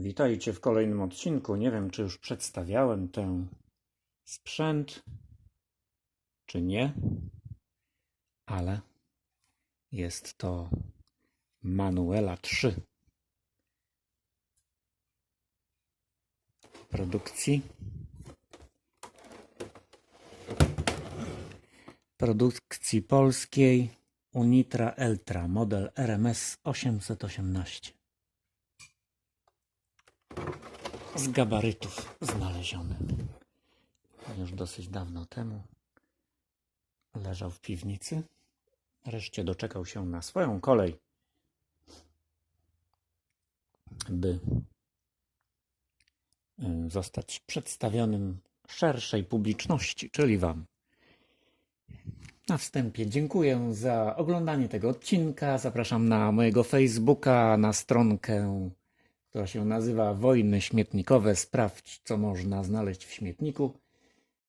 Witajcie w kolejnym odcinku. Nie wiem, czy już przedstawiałem ten sprzęt, czy nie, ale jest to Manuela 3 produkcji. Produkcji polskiej Unitra Eltra, model RMS 818 z gabarytów znaleziony. Już dosyć dawno temu leżał w piwnicy. Wreszcie doczekał się na swoją kolej, by y, zostać przedstawionym szerszej publiczności, czyli Wam. Na wstępie dziękuję za oglądanie tego odcinka. Zapraszam na mojego Facebooka, na stronkę która się nazywa Wojny Śmietnikowe. Sprawdź, co można znaleźć w śmietniku.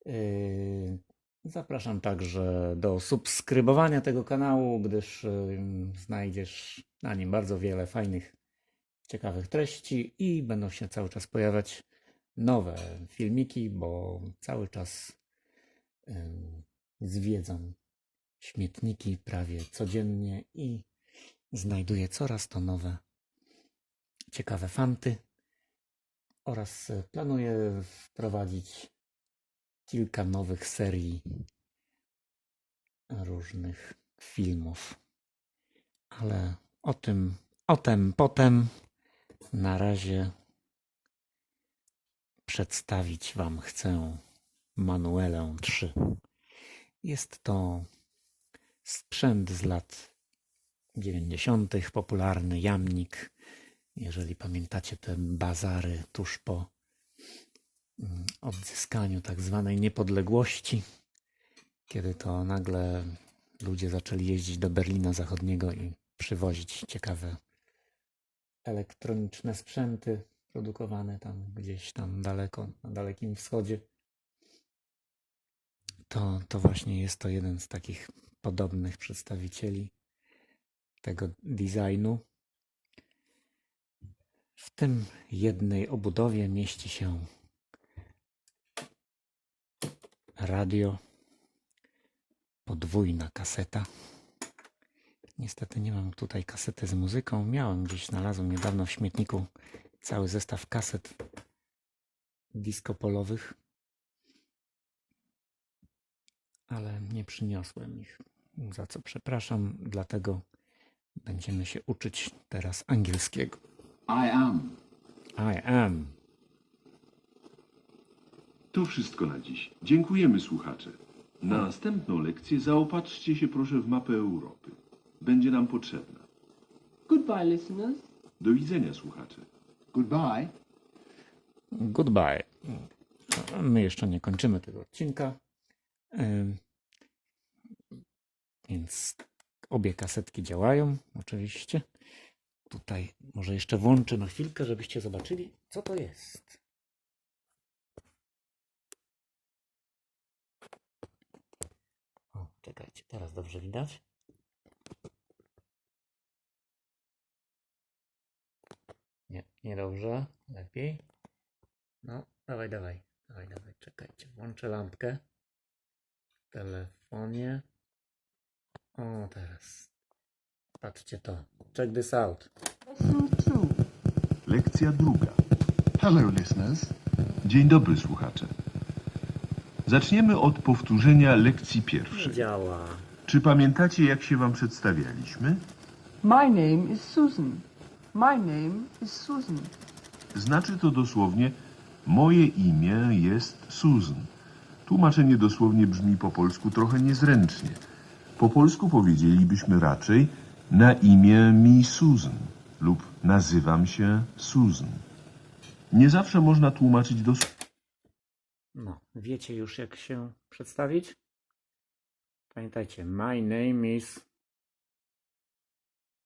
Yy, Zapraszam także do subskrybowania tego kanału, gdyż yy, znajdziesz na nim bardzo wiele fajnych, ciekawych treści i będą się cały czas pojawiać nowe filmiki, bo cały czas yy, zwiedzam śmietniki prawie codziennie i znajduję coraz to nowe ciekawe fanty oraz e, planuję wprowadzić kilka nowych serii różnych filmów. Ale o tym, o tym potem na razie przedstawić Wam chcę Manuelę 3. Jest to sprzęt z lat 90., popularny jamnik jeżeli pamiętacie te bazary tuż po mm, odzyskaniu tak zwanej niepodległości, kiedy to nagle ludzie zaczęli jeździć do Berlina Zachodniego i przywozić ciekawe elektroniczne sprzęty produkowane tam gdzieś tam daleko, na Dalekim Wschodzie. To, to właśnie jest to jeden z takich podobnych przedstawicieli tego designu. W tym jednej obudowie mieści się radio, podwójna kaseta. Niestety nie mam tutaj kasety z muzyką. Miałem gdzieś, znalazłem niedawno w śmietniku cały zestaw kaset disco polowych, ale nie przyniosłem ich, za co przepraszam. Dlatego będziemy się uczyć teraz angielskiego. I am. I am. To wszystko na dziś. Dziękujemy słuchacze. Na następną lekcję zaopatrzcie się proszę w mapę Europy. Będzie nam potrzebna. Goodbye, listeners. Do widzenia słuchacze. Goodbye. Goodbye. My jeszcze nie kończymy tego odcinka. Więc obie kasetki działają, oczywiście. Tutaj może jeszcze włączę na chwilkę, żebyście zobaczyli, co to jest. O, czekajcie, teraz dobrze widać. Nie, niedobrze. Lepiej. No, dawaj, dawaj. Dawaj, dawaj, czekajcie. Włączę lampkę w telefonie. O, teraz. Patrzcie to. Check this out. Lesson two. Lekcja druga. Hello, listeners. Dzień dobry słuchacze. Zaczniemy od powtórzenia lekcji pierwszej. Działa. Czy pamiętacie jak się wam przedstawialiśmy? My name is Susan. My name is Susan. Znaczy to dosłownie moje imię jest Susan. Tłumaczenie dosłownie brzmi po polsku trochę niezręcznie. Po polsku powiedzielibyśmy raczej na imię mi Susan lub nazywam się Susan. Nie zawsze można tłumaczyć dosłownie. No, wiecie już jak się przedstawić? Pamiętajcie, my name is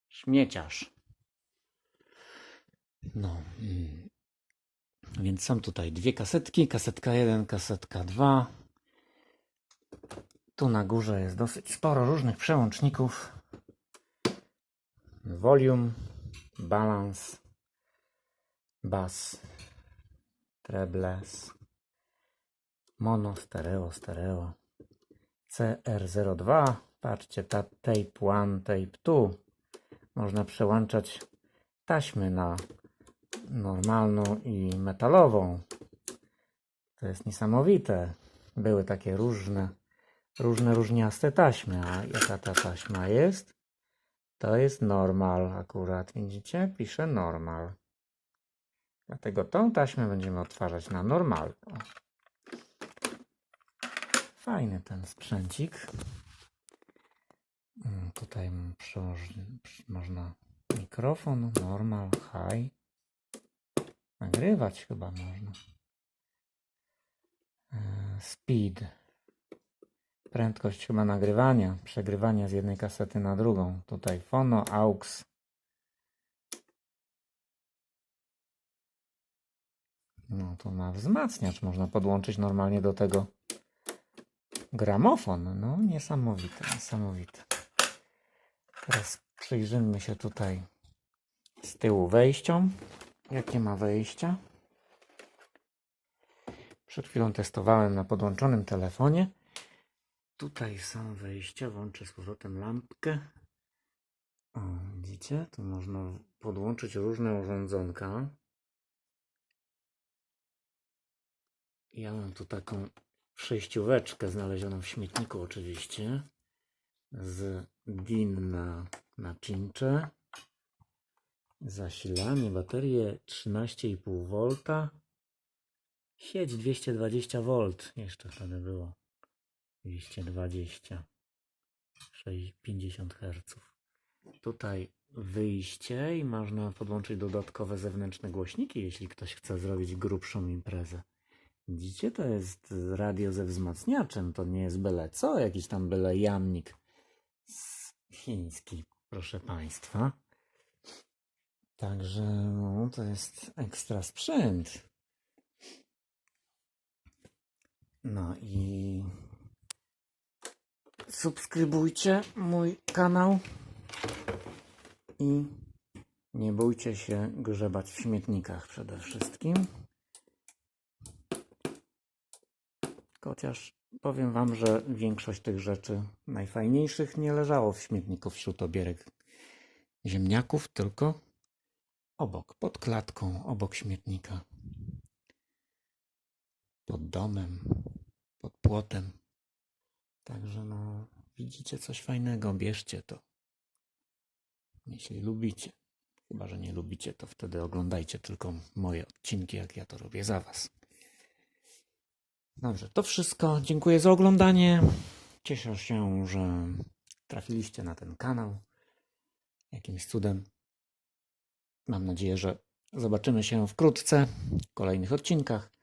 śmieciarz. No, mm. więc są tutaj dwie kasetki, kasetka 1, kasetka 2. Tu na górze jest dosyć sporo różnych przełączników. Volume, balance, bas, trebles, mono, stereo, stereo, CR02, patrzcie, ta tape 1, tape 2, można przełączać taśmy na normalną i metalową. To jest niesamowite. Były takie różne, różne różniaste taśmy. A jaka ta taśma jest? To jest normal akurat. Widzicie? Pisze normal. Dlatego tą taśmę będziemy odtwarzać na normal. Fajny ten sprzęcik. Mm, Tutaj m- przełoży- przy- można mikrofon, normal, high. Nagrywać chyba można. E, Speed. Prędkość chyba nagrywania, przegrywania z jednej kasety na drugą. Tutaj fono, aux. No to ma wzmacniacz. Można podłączyć normalnie do tego gramofon. No niesamowite, niesamowite. Teraz przyjrzyjmy się tutaj z tyłu wejściom. Jakie ma wejścia? Przed chwilą testowałem na podłączonym telefonie. Tutaj są wejścia. Włączę z powrotem lampkę. O, widzicie? Tu można podłączyć różne urządzonka. Ja mam tu taką przejścióweczkę znalezioną w śmietniku oczywiście. Z DIN na, na czyncze. Zasilanie, baterie 13,5 V. Sieć 220 V. Jeszcze wtedy było. 220. 6, 50 Hz. Tutaj wyjście i można podłączyć dodatkowe zewnętrzne głośniki, jeśli ktoś chce zrobić grubszą imprezę. Widzicie, to jest radio ze wzmacniaczem, to nie jest byle co, jakiś tam byle jamnik chiński, proszę Państwa. Także no, to jest ekstra sprzęt. No i subskrybujcie mój kanał i nie bójcie się grzebać w śmietnikach przede wszystkim. Chociaż powiem Wam, że większość tych rzeczy najfajniejszych nie leżało w śmietniku wśród obierek ziemniaków, tylko obok, pod klatką, obok śmietnika. Pod domem, pod płotem. Także no, widzicie coś fajnego, bierzcie to. Jeśli lubicie. Chyba, że nie lubicie, to wtedy oglądajcie tylko moje odcinki, jak ja to robię za Was. Dobrze, to wszystko. Dziękuję za oglądanie. Cieszę się, że trafiliście na ten kanał. Jakimś cudem. Mam nadzieję, że zobaczymy się wkrótce w kolejnych odcinkach.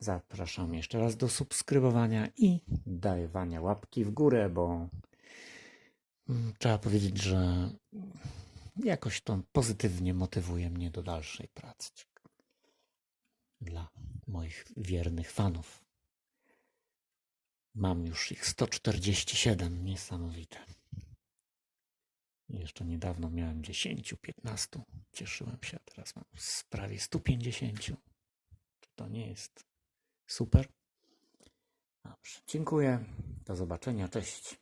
Zapraszam jeszcze raz do subskrybowania i dawania łapki w górę, bo mm, trzeba powiedzieć, że jakoś to pozytywnie motywuje mnie do dalszej pracy. Dla moich wiernych fanów. Mam już ich 147, niesamowite. Jeszcze niedawno miałem 10, 15. Cieszyłem się, a teraz mam prawie 150. Czy to nie jest super? Dobrze, dziękuję. Do zobaczenia. Cześć.